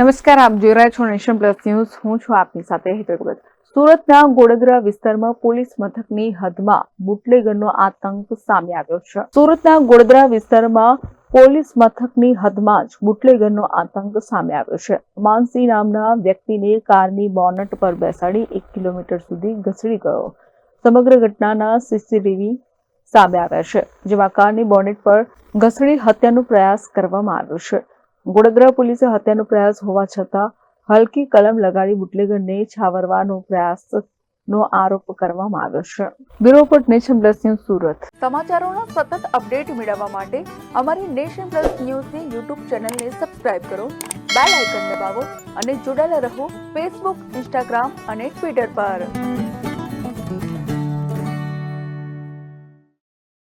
નમસ્કાર, આપ જોઈ રહ્યા છો નેશન પ્લસ ન્યૂઝ. હું છું આપની સાથે ભગત. સુરતના ગોડગરા વિસ્તારમાં પોલીસ મથકની હદમાં બુટલેગરનો આતંક સામે આવ્યો છે. સુરતના ગોડગરા વિસ્તારમાં પોલીસ મથકની હદમાં જ બુટલેગરનો આતંક સામે આવ્યો છે. માનસી નામના વ્યક્તિને કારની બોનટ પર બેસાડી એક કિલોમીટર સુધી ઘસડી ગયો. સમગ્ર ઘટનાના સીસીટીવી સામે આવ્યા છે, જેમાં કારની બોનેટ પર ઘસડી હત્યાનો પ્રયાસ કરવામાં આવ્યો છે. ગોડદરા પોલીસે હત્યાનો પ્રયાસ હોવા છતાં હલકી કલમ લગાડી બુટલેગરને છાવરવાનો પ્રયાસ નો આરોપ કરવામાં આવ્યો છે. Bureau report nation plus news Surat. સમાચારોનો સતત અપડેટ મેળવવા માટે અમારી નેશન પ્લસ ન્યૂઝની યુટ્યુબ ચેનલને સબસ્ક્રાઇબ કરો, બેલ આઇકન દબાવો અને જોડાયેલા રહો ફેસબુક, ઇન્સ્ટાગ્રામ અને ટ્વિટર પર.